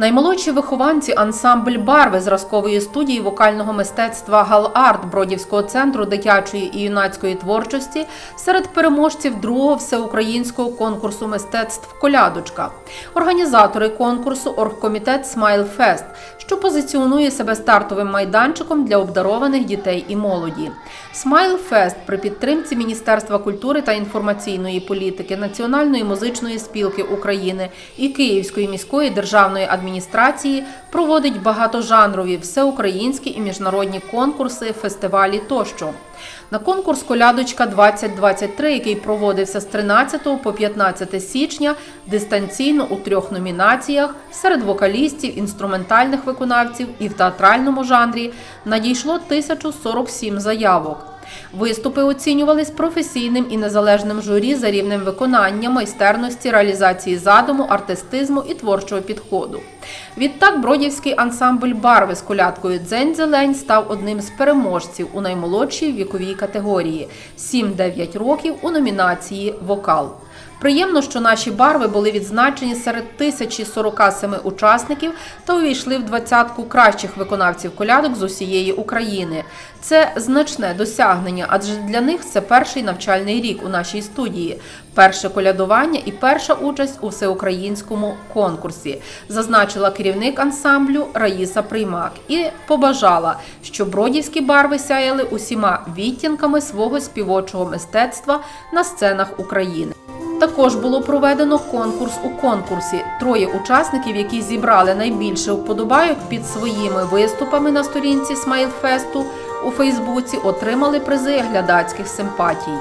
Наймолодші вихованці ансамбль барви зразкової студії вокального мистецтва Галарт Бродівського центру дитячої і юнацької творчості серед переможців другого всеукраїнського конкурсу мистецтв Колядочка. Організатори конкурсу оргкомітет Смайл Фест, що позиціонує себе стартовим майданчиком для обдарованих дітей і молоді. Смайл Фест при підтримці Міністерства культури та інформаційної політики, Національної музичної спілки України і Київської міської державної адміністрації проводить багатожанрові всеукраїнські і міжнародні конкурси, фестивалі тощо. На конкурс Колядочка 2023, який проводився з 13 по 15 січня, дистанційно у трьох номінаціях серед вокалістів, інструментальних виконавців і в театральному жанрі надійшло 1047 заявок. Виступи оцінювались професійним і незалежним журі за рівнем виконання, майстерності, реалізації задуму, артистизму і творчого підходу. Відтак бродівський ансамбль барви з колядкою «Дзень зелень став одним з переможців у наймолодшій віковій категорії 7-9 років у номінації Вокал. Приємно, що наші барви були відзначені серед 1047 учасників та увійшли в двадцятку кращих виконавців колядок з усієї України. Це значне досягнення, адже для них це перший навчальний рік у нашій студії, перше колядування і перша участь у всеукраїнському конкурсі, зазначила керівник ансамблю Раїса Приймак і побажала, що бродівські барви сяяли усіма відтінками свого співочого мистецтва на сценах України. Також було проведено конкурс у конкурсі. Троє учасників, які зібрали найбільше вподобайок під своїми виступами на сторінці Смайлфесту у Фейсбуці, отримали призи глядацьких симпатій.